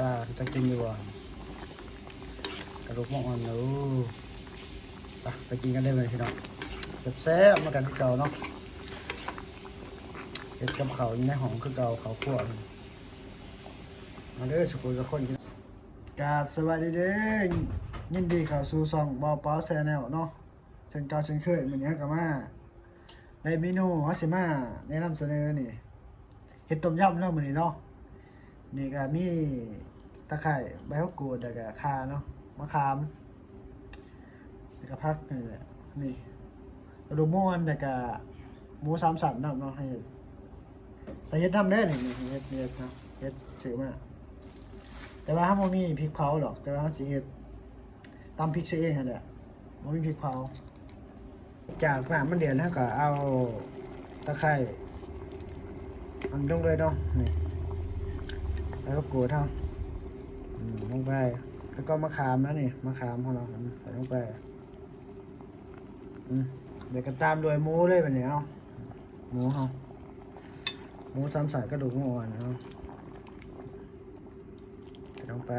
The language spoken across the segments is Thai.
ตาจะกินอยู่บ่กระดูกมอนเนาะไปไปกินกันได้เลยพี่น้องแซ่บๆมากันคือเก่าเนาะเห็ดกับเขาอยู่ในห้องคือเก่าเขาวคั่วมันมาเด้อสุกุลกับคนกินกราสวัสดีเด้อยินดีเข้าสู่ซองบอปอแซนแนลเนาะเช่นเก่าเช่นเคยเหมือนี้ก็มาในเมนูฮอสิมาแนะนำเสนอนี่เห็ดต้มยำเนาะเหมื้อนี้เนาะ นี่ก็มีตะไคร้ใบมะกรูดแล้วก็ข่าเนาะมะขามแล้วก็ผักนี่แหละนี่กระดูกมูอันแล้วก็หมูสามสันเนาะเนาะให้ใส่เฮ็ดทำได้นี่นี่เฮ็ดเฮ็ดนะเฮ็ดซื้อมาแต่ว่าถ้าบ่มีพริกเผาหรอกแต่ว่าสิเฮ็ดตำพริกซะเองนั่นแหละบ่มีพริกเผาจากน้ำมันเดือดแล้วก็เอาตะไคร้อันลงเลยเนาะนี่ แล้วก็กรูดเท่าลงไป แล้วก็มะขามนะนี่มะขามของเราใส่ลงไปเดี๋ยวก็ตามด้วยหมูเลยแบบนี้เอาหมูเขาหมูซ้ำใส่กระดูกหมูอ่อนเอาใส่ลงไป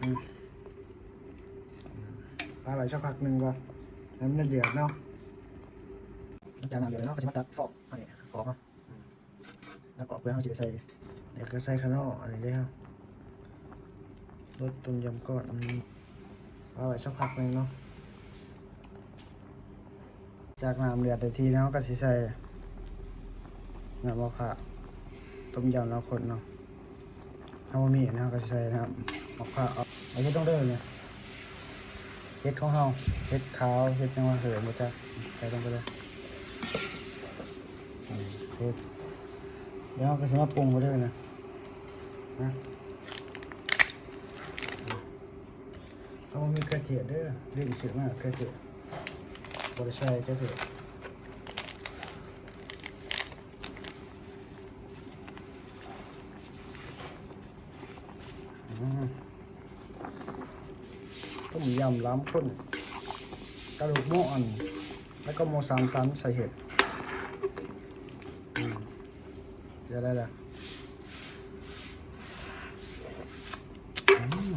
อืมอืมปลาไหลสักพักหนึ่งก่อนให้มันเดือดเนาะจากนั้นเดือดเนาะก็จะมาตัดฟอกอันนี้ฟอกเนาะแล้วก็เอาไปเขาจะใส่ เดี๋ยวก็ใส่ข้างนอกอันนี้ได้ครับรสต้มยำก้อนอันนี้เอาไว้สักพักหนึ่งเนาะ จากน้ำเดือดแต่ทีแล้วก็สิใส่น้ำมะพร้าวต้มยำแล้วคนเนาะถ้าว่ามีนะก็สิใส่น้ำมะพร้าวเอาไอ้ที่ต้องเดินเนี่ยเห็ดของเฮาเห็ดขาวเห็ดยังว่าเหือหมจ้ะใส่ลงไปเลยเห็ดเดี๋ยวก็จะมาปรุงไปด้วยนะ นะเขามีกระเทียมเด้อดื่มเสียมากกระเทียมบริชัยกระเทียมต้มยำล้ำข้นกระดูกหมูอ่อนแล้วก็หมูสามชั้นใส่เห็ดอืมเดี๋ยวได้ละอืม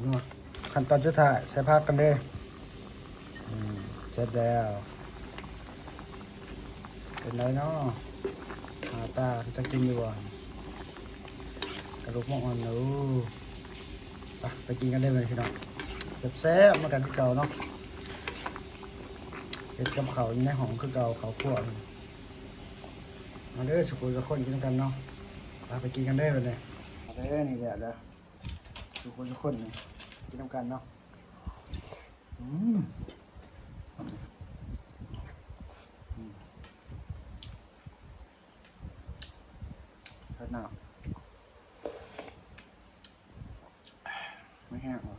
แซ่บนัวขั้นตอนสุดท้ายใส่ผักกันเด้ออืมเสร็จแล้ว เป็นไรเนาะหาตาจะกินอยู่บ่กระดูกหมอ่อนนาะไปไปกินกันได้เลยพี่น้องแซ่บๆมากันคือเก่าเนาะเห็ดกับเขาในห้องคือเก่าเขาวคั่วมันมาเด้อสุกุลกับคนกินกันเนาะพาไปกินกันได้เลยมาเด้อนี่แหละเด้อ ทุกคนทุกคนกินน้ำกันเนาะอืมอืมเฮ็ดหน้าไม่แห้งหรอ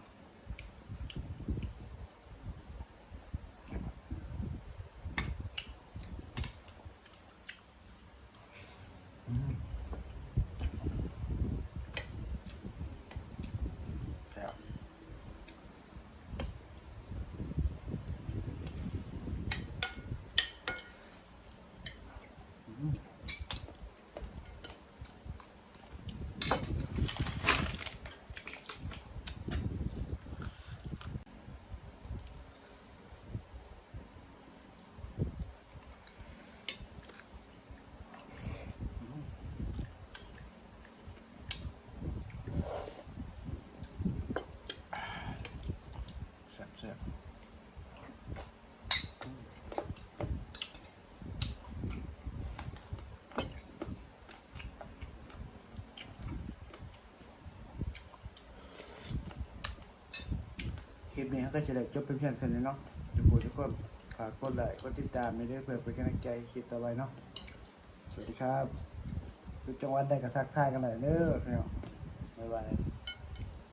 คลิปนี้ก็จะได้จบเป็นเพียงเท่านี้เนาะทุกคนทุกคนฝากกดไลค์กดติดตามไม่ได้เพื่อเป็นกำลังใจคลิปต่อไปเนาะสวัสดีครับทุกจังหวัดได้กระทักทายกันหน่อยเด้อเน้องบ๊ายบาย